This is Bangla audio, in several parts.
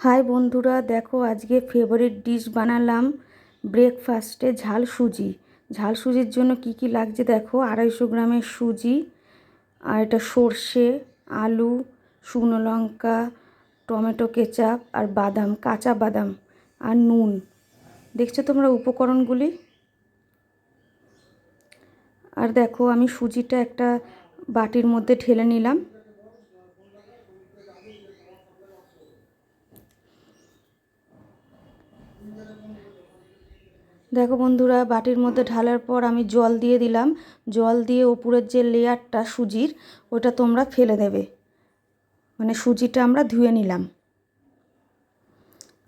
হাই বন্ধুরা, দেখো আজকে ফেভারিট ডিশ বানালাম ব্রেকফাস্টে ঝাল সুজি। ঝাল সুজির জন্য কি কি লাগছে দেখো, আড়াইশো গ্রামের সুজি, আর এটা সর্ষে, আলু, শুকনো লঙ্কা, টমেটো কেচাপ, আর বাদাম, কাঁচা বাদাম, আর নুন। দেখছ তোমরা উপকরণগুলি? আর দেখো আমি সুজিটা একটা বাটির মধ্যে ঢেলে নিলাম। দেখো বন্ধুরা, বাটির মধ্যে ঢালার পর আমি জল দিয়ে দিলাম। জল দিয়ে ওপরের যে লেয়ারটা সুজির, ওটা তোমরা ফেলে দেবে। মানে সুজিটা আমরা ধুয়ে নিলাম।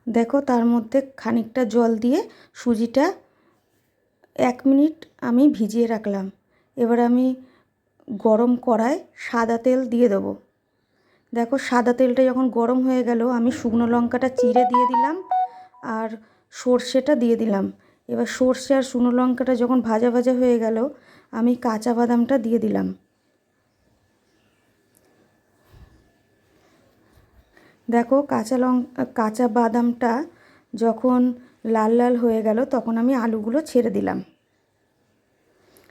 দেখো, তার মধ্যে খানিকটা জল দিয়ে সুজিটা এক মিনিট আমি ভিজিয়ে রাখলাম। এবার আমি গরম কড়ায় সাদা তেল দিয়ে দেবো। দেখো, সাদা তেলটা যখন গরম হয়ে গেল, আমি শুকনো লঙ্কাটা চিড়ে দিয়ে দিলাম। আর সর্ষেটা দিয়ে দিলাম। এবার সর্ষে আর শুকনো লঙ্কাটা যখন ভাজা ভাজা হয়ে গেল, আমি কাঁচা বাদামটা দিয়ে দিলাম। দেখো কাঁচা লঙ্কা কাঁচা বাদামটা যখন লাল লাল হয়ে গেল, তখন আমি আলুগুলো ছেড়ে দিলাম।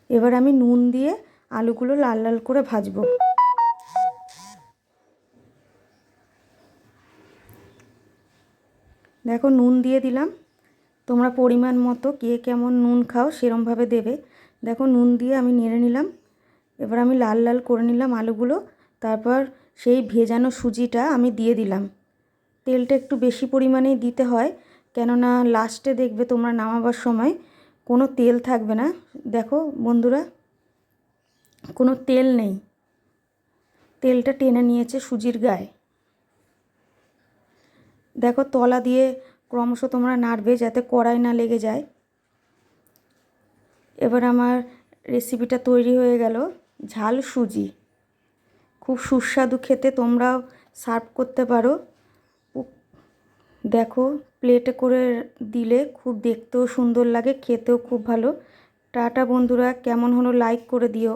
এবার আমি নুন দিয়ে আলুগুলো লাল লাল করে ভাজবো। দেখো নুন দিয়ে দিলাম। তোমরা পরিমাণ মতো কে কেমন নুন খাও সেরমভাবে দেবে। দেখো নুন দিয়ে আমি নেড়ে নিলাম। এবার আমি লাল লাল করে নিলাম আলুগুলো। তারপর সেই ভেজানো সুজিটা আমি দিয়ে দিলাম। তেলটা একটু বেশি পরিমাণেই দিতে হয়, কেননা লাস্টে দেখবে তোমরা নামাবার সময় কোনো তেল থাকবে না। দেখো বন্ধুরা, কোনো তেল নেই। তেলটা টেনে নিয়েছে সুজির গায়ে। দেখো তলা দিয়ে ক্রমশ তোমরা নাড়বে যাতে কড়াই না লেগে যায়। এবার আমার রেসিপিটা তৈরি হয়ে গেল, ঝাল সুজি। খুব সুস্বাদু খেতে তোমরাও সার্ভ করতে পারো। দেখো প্লেটে করে দিলে খুব দেখতেও সুন্দর লাগে, খেতেও খুব ভালো। টাটা বন্ধুরা, কেমন হলো লাইক করে দিও।